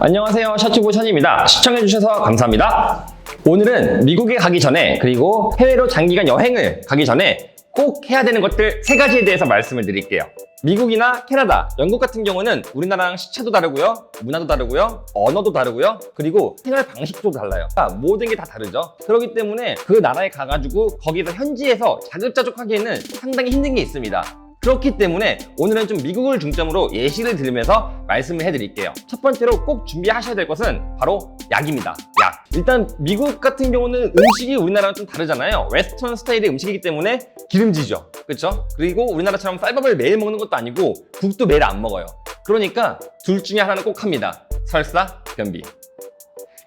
안녕하세요. 셔츠보션입니다. 시청해주셔서 감사합니다. 오늘은 미국에 가기 전에 그리고 해외로 장기간 여행을 가기 전에 꼭 해야 되는 것들 세 가지에 대해서 말씀을 드릴게요. 미국이나 캐나다, 영국 같은 경우는 우리나라랑 시차도 다르고요, 문화도 다르고요, 언어도 다르고요, 그리고 생활 방식도 달라요. 그러니까 모든 게 다 다르죠. 그렇기 때문에 그 나라에 가가지고 거기서 현지에서 자급자족하기에는 상당히 힘든 게 있습니다. 그렇기 때문에 오늘은 좀 미국을 중점으로 예시를 들으면서 말씀을 해드릴게요. 첫 번째로 꼭 준비하셔야 될 것은 바로 약입니다. 약. 일단 미국 같은 경우는 음식이 우리나라랑 좀 다르잖아요. 웨스턴 스타일의 음식이기 때문에 기름지죠. 그렇죠? 그리고 우리나라처럼 쌀밥을 매일 먹는 것도 아니고 국도 매일 안 먹어요. 그러니까 둘 중에 하나는 꼭 합니다. 설사, 변비.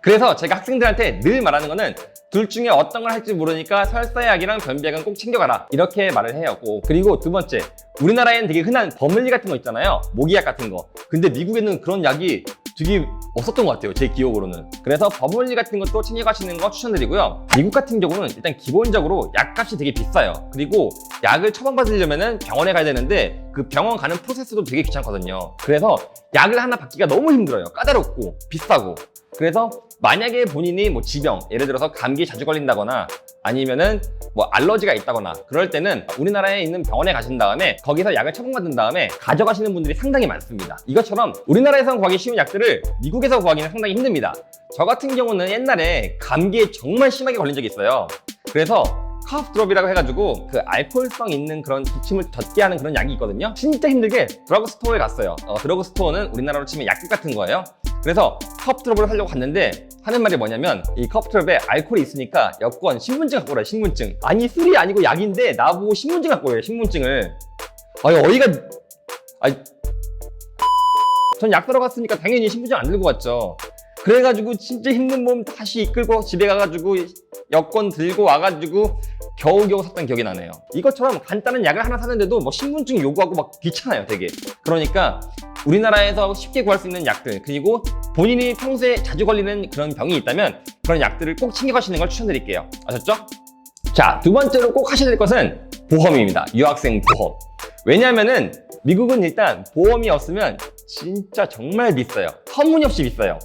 그래서 제가 학생들한테 늘 말하는 거는 둘 중에 어떤 걸 할지 모르니까 설사약이랑 변비약은 꼭 챙겨가라. 이렇게 말을 해요. 꼭. 그리고 두 번째 우리나라에는 되게 흔한 버물리 같은 거 있잖아요. 모기약 같은 거. 근데 미국에는 그런 약이 되게 없었던 것 같아요 제 기억으로는. 그래서 버물리 같은 것도 챙겨가시는 거 추천드리고요. 미국 같은 경우는 일단 기본적으로 약값이 되게 비싸요. 그리고 약을 처방받으려면 병원에 가야 되는데 그 병원 가는 프로세스도 되게 귀찮거든요 그래서 약을 하나 받기가 너무 힘들어요 까다롭고 비싸고 그래서 만약에 본인이 뭐 지병, 예를 들어서 감기 자주 걸린다거나 아니면은 뭐 알러지가 있다거나 그럴 때는 우리나라에 있는 병원에 가신 다음에 거기서 약을 처방받은 다음에 가져가시는 분들이 상당히 많습니다. 이것처럼 우리나라에서 구하기 쉬운 약들을 미국에서 구하기는 상당히 힘듭니다. 저 같은 경우는 옛날에 감기에 정말 심하게 걸린 적이 있어요. 그래서 카프 드롭이라고 해가지고 그 알코올성 있는 그런 기침을 젖게 하는 그런 약이 있거든요. 진짜 힘들게 드러그 스토어에 갔어요. 어, 드러그 스토어는 우리나라로 치면 약국 같은 거예요. 그래서 컵 드롭을 하려고 갔는데 하는 말이 뭐냐면 이 컵 드롭에 알코올이 있으니까 여권 신분증 갖고 오라 신분증 아니 술이 아니고 약인데 나보고 신분증 갖고 오래 신분증을 아니 어이가 아니 전 약 들어갔으니까 당연히 신분증 안 들고 왔죠 그래가지고 진짜 힘든 몸 다시 이끌고 집에 가가지고 여권 들고 와가지고 겨우겨우 샀던 기억이 나네요. 이것처럼 간단한 약을 하나 사는데도 뭐 신분증 요구하고 막 귀찮아요 되게. 그러니까 우리나라에서 쉽게 구할 수 있는 약들 그리고 본인이 평소에 자주 걸리는 그런 병이 있다면 그런 약들을 꼭 챙겨 가시는 걸 추천드릴게요. 아셨죠? 자 두 번째로 꼭 하셔야 될 것은 보험입니다. 유학생 보험. 왜냐하면은 미국은 일단 보험이 없으면 진짜 정말 비싸요. 터무니없이 비싸요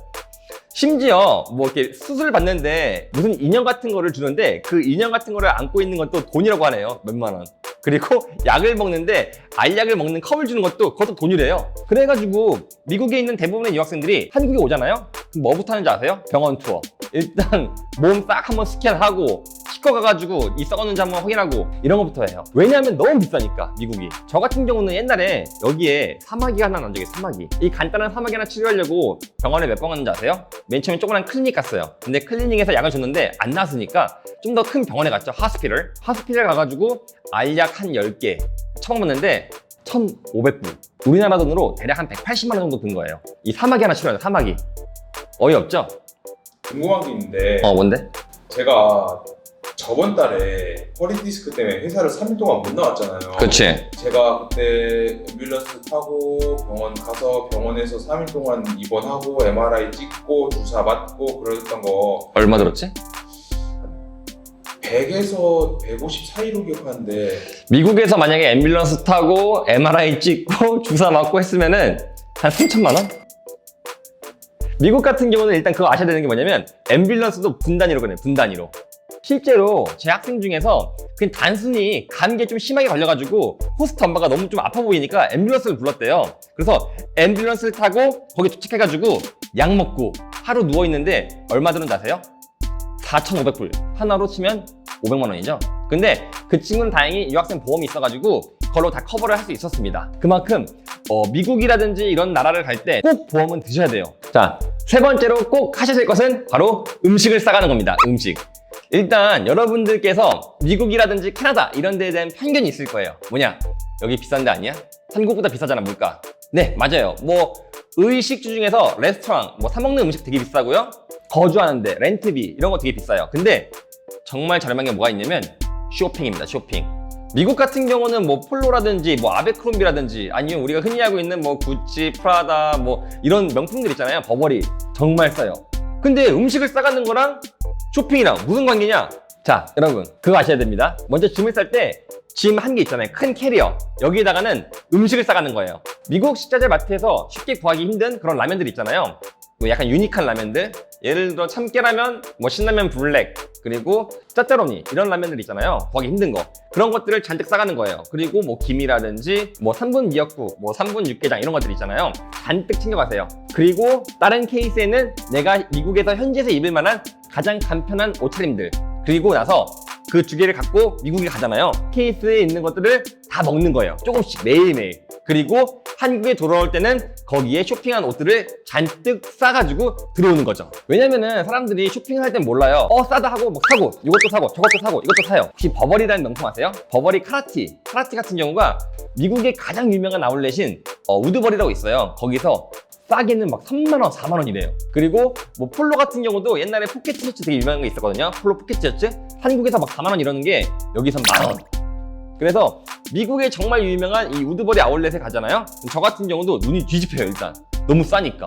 심지어 뭐 이렇게 수술 받는데 무슨 인형 같은 거를 주는데 그 인형 같은 거를 안고 있는 것도 돈이라고 하네요 몇만 원. 그리고 약을 먹는데 알약을 먹는 컵을 주는 것도 그것도 돈이래요. 그래가지고 미국에 있는 대부분의 유학생들이 한국에 오잖아요? 그럼 뭐부터 하는지 아세요? 병원 투어. 일단 몸 싹 한번 스캔하고 치과 가가지고 이 썩었는지 한번 확인하고 이런 것부터 해요. 왜냐하면 너무 비싸니까 미국이. 저 같은 경우는 옛날에 여기에 사마귀가 하나 난 적이 사마귀. 이 간단한 사마귀 하나 치료하려고 병원에 몇 번 갔는지 아세요? 맨 처음에 조그만 클리닉 갔어요. 근데 클리닉에서 약을 줬는데 안 나았으니까 좀 더 큰 병원에 갔죠 하스피럴. 하스피럴 가가지고 알약 한 10개 처방받는데 1,500불. 우리나라 돈으로 대략 한 180만 원 정도 든 거예요. 이 사마귀 하나 치료하는 사마귀. 어이없죠? 궁금한 게 있는데 어 뭔데? 제가 저번 달에 허리 디스크 때문에 회사를 3일 동안 못 나왔잖아요. 그치 제가 그때 앰뷸런스 타고 병원 가서 병원에서 3일 동안 입원하고 MRI 찍고 주사 맞고 그랬던 거 얼마 들었지? 100에서 150 사이로 기억하는데 미국에서 만약에 앰뷸런스 타고 MRI 찍고 주사 맞고 했으면은 한 3천만 원? 미국 같은 경우는 일단 그거 아셔야 되는 게 뭐냐면 앰뷸런스도 분 단위로 그래요 분 단위로 실제로 제 학생 중에서 그냥 단순히 감기에 좀 심하게 걸려가지고 호스트 엄마가 너무 좀 아파 보이니까 앰뷸런스를 불렀대요 그래서 앰뷸런스를 타고 거기 도착해가지고 약 먹고 하루 누워있는데 얼마 들은지 아세요? 4,500불 하나로 치면 500만 원이죠. 근데 그 친구는 다행히 유학생 보험이 있어가지고 그걸로 다 커버를 할 수 있었습니다. 그만큼 어, 미국이라든지 이런 나라를 갈 때 꼭 보험은 드셔야 돼요. 자, 세 번째로 꼭 하셔야 될 것은 바로 음식을 싸가는 겁니다. 음식. 일단 여러분들께서 미국이라든지 캐나다 이런 데에 대한 편견이 있을 거예요. 뭐냐? 여기 비싼 데 아니야? 한국보다 비싸잖아, 물가. 네, 맞아요. 뭐 의식주 중에서 레스토랑, 뭐 사 먹는 음식 되게 비싸고요. 거주하는데 렌트비 이런 거 되게 비싸요. 근데 정말 저렴한 게 뭐가 있냐면 쇼핑입니다. 쇼핑. 미국 같은 경우는 뭐 폴로라든지 뭐 아베크롬비라든지 아니면 우리가 흔히 알고 있는 뭐 구찌, 프라다 뭐 이런 명품들 있잖아요. 버버리 정말 싸요. 근데 음식을 싸가는 거랑 쇼핑이랑 무슨 관계냐? 자, 여러분 그거 아셔야 됩니다. 먼저 짐을 쌀 때 짐 한 개 있잖아요. 큰 캐리어. 여기에다가는 음식을 싸가는 거예요. 미국 식자재 마트에서 쉽게 구하기 힘든 그런 라면들 있잖아요. 뭐 약간 유니크한 라면들 예를 들어 참깨라면, 뭐 신라면 블랙 그리고 짜짜로니 이런 라면들 있잖아요 구하기 힘든 거 그런 것들을 잔뜩 싸가는 거예요 그리고 뭐 김이라든지 뭐 3분 미역국, 뭐 3분 육개장 이런 것들 있잖아요 잔뜩 챙겨가세요 그리고 다른 케이스에는 내가 미국에서 현지에서 입을 만한 가장 간편한 옷차림들 그리고 나서 그 두 개를 갖고 미국에 가잖아요. 케이스에 있는 것들을 다 먹는 거예요. 조금씩 매일매일. 그리고 한국에 돌아올 때는 거기에 쇼핑한 옷들을 잔뜩 싸가지고 들어오는 거죠. 왜냐면은 사람들이 쇼핑할 땐 몰라요. 어, 싸다 하고 뭐 사고, 이것도 사고, 저것도 사고, 이것도 사요. 혹시 버버리라는 명품 아세요? 버버리 카라티. 카라티 같은 경우가 미국의 가장 유명한 아울렛인 어, 우드버리라고 있어요. 거기서 싸게는 막 3만원, 4만원 이래요. 그리고 뭐 폴로 같은 경우도 옛날에 포켓 티셔츠 되게 유명한 게 있었거든요. 폴로 포켓 티셔츠. 한국에서 막 4만원 이러는 게 여기선 만원. 그래서 미국에 정말 유명한 이 우드버리 아울렛에 가잖아요. 저 같은 경우도 눈이 뒤집혀요, 일단. 너무 싸니까.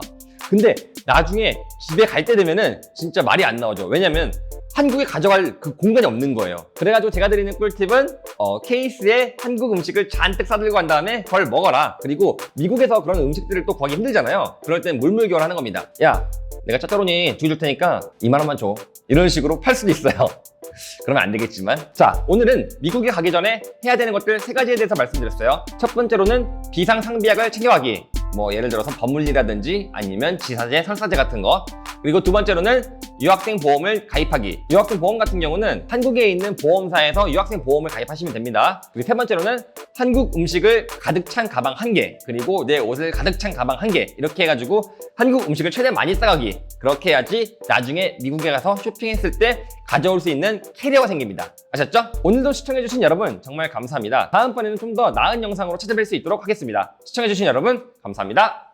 근데 나중에 집에 갈 때 되면은 진짜 말이 안 나오죠. 왜냐면 한국에 가져갈 그 공간이 없는 거예요. 그래가지고 제가 드리는 꿀팁은 어, 케이스에 한국 음식을 잔뜩 싸들고 간 다음에 그걸 먹어라. 그리고 미국에서 그런 음식들을 또 구하기 힘들잖아요. 그럴 땐 물물교환 하는 겁니다. 야, 내가 짜짜로니 두개 줄 테니까 2만 원만 줘. 이런 식으로 팔 수도 있어요. 그러면 안 되겠지만. 자, 오늘은 미국에 가기 전에 해야 되는 것들 세 가지에 대해서 말씀드렸어요. 첫 번째로는 비상상비약을 챙겨가기. 뭐 예를 들어서 법물리라든지 아니면 지사제, 설사제 같은 거. 그리고 두 번째로는 유학생 보험을 가입하기. 유학생 보험 같은 경우는 한국에 있는 보험사에서 유학생 보험을 가입하시면 됩니다. 그리고 세 번째로는 한국 음식을 가득 찬 가방 한 개, 그리고 내 옷을 가득 찬 가방 한 개, 이렇게 해가지고 한국 음식을 최대한 많이 싸가기. 그렇게 해야지 나중에 미국에 가서 쇼핑했을 때 가져올 수 있는 캐리어가 생깁니다. 아셨죠? 오늘도 시청해주신 여러분 정말 감사합니다. 다음번에는 좀 더 나은 영상으로 찾아뵐 수 있도록 하겠습니다. 시청해주신 여러분 감사합니다.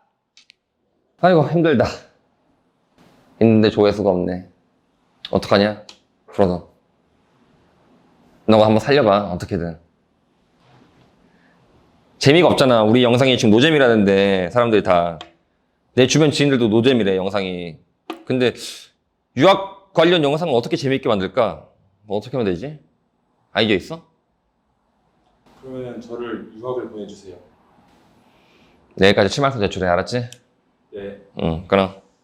아이고 힘들다. 있는데 조회수가 없네. 어떡하냐? 불어서. 너가 한번 살려봐, 어떻게든. 재미가 없잖아. 우리 영상이 지금 노잼이라는데, 사람들이 다. 내 주변 지인들도 노잼이래, 영상이. 근데, 유학 관련 영상을 어떻게 재밌게 만들까? 뭐 어떻게 하면 되지? 아이디어 있어? 그러면 저를 유학을 보내주세요. 내일까지 치마서 제출해, 알았지? 네. 응, 그럼.